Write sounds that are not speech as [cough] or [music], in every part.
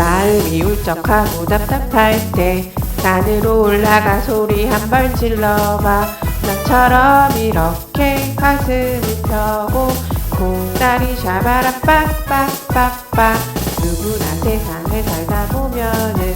마음이 울적하고 답답할 때 산으로 올라가 소리 한 번 질러봐. 나처럼 이렇게 가슴이 펴고 콩다리 샤바라 빡빡빡빡 누구나 세상을 살다 보면은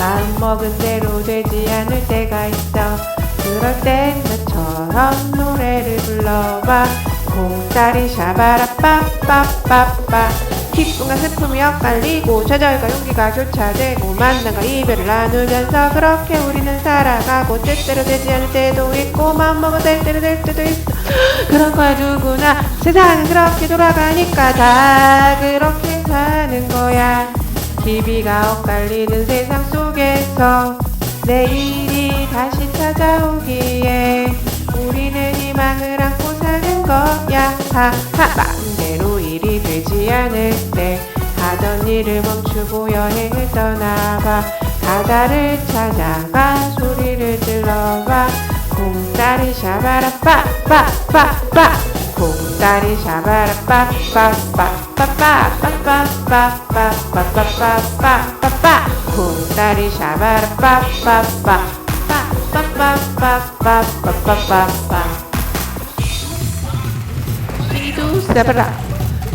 마음먹은 대로 되지 않을 때가 있어. 그럴 땐 나처럼 노래를 불러봐. 콩다리 샤바라 빡빡빡빡 기쁨과 슬픔이 엇갈리고 좌절과 용기가 교차되고 만남과 이별을 나누면서 그렇게 우리는 살아가고 때때로 되지 않을 때도 있고 마음먹은 때때로 될 때도 있어. [gasps] 그런 거야 누구나. 세상은 그렇게 돌아가니까 다 그렇게 사는 거야. 기비가 엇갈리는 세상 속에서 내일이 다시 찾아오기에 우리는 희망을 안고 사는 거야. 하하. 마음대로 일이 되지 않을 때 하던 일을 멈추고 여행을 떠나봐 바다를 찾아가 소리를 질러봐 곰다리 샤바라 빠빠빠빠 곰다리 샤바라 빠빠빠빠빠빠빠빠빠빠빠빠빠빠 곰다리 샤바라 빠빠빠빠빠빠빠빠빠빠빠빠 이두 사바라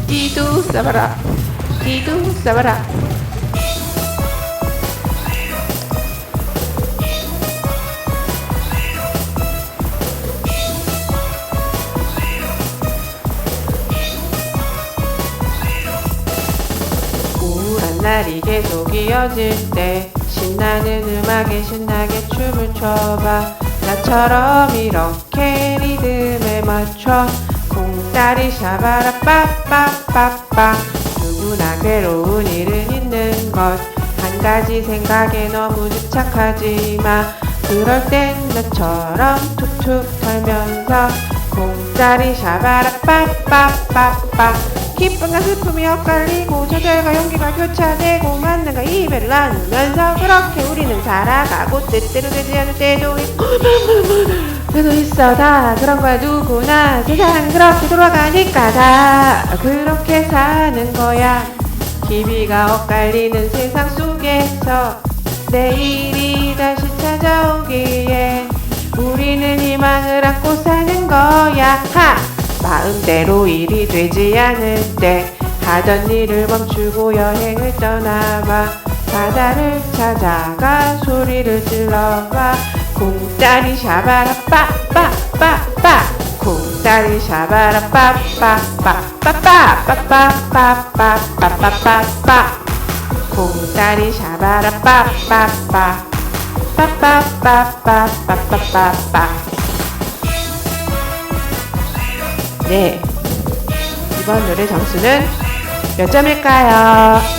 이두 사바라. 이두 사바라. 우울한 날이 계속 이어질 때 신나는 음악에 신나게 춤을 춰봐. 나처럼 이렇게 리듬에 맞춰 공다리 샤바라 빠빠빠빠. 누구나 괴로운 일은 있는 것. 한 가지 생각에 너무 집착하지 마. 그럴 땐 나처럼 툭툭 털면서 공다리 샤바라 빠빠빠빠. 기쁨과 슬픔이 엇갈리고 좌절과 용기가 교차되고 만남과 이별을 나누면서 그렇게 우리는 살아가고 때때로 되지 않을 때도 있고 때도 있어 다. 그런 거야 누구나 세상은 그렇게 돌아가니까 다 그렇게 사는 거야. 기비가 엇갈리는 세상 속에서 내일이 다시 찾아오기에 우리는 희망을 안고 사는 거야. 하! 마음대로 일이 되지 때 하던 일을 멈추고 여행을 떠나봐. 바다를 찾아가 소리를 질러봐 공짜리 샤바라 빠빠빠빠 공짜리 샤바라 빠빠빠빠빠빠빠빠빠빠빠빠 공짜리 샤바라 빠빠빠 빠빠빠빠빠빠빠빠 네 이번 노래 점수는 몇 점일까요?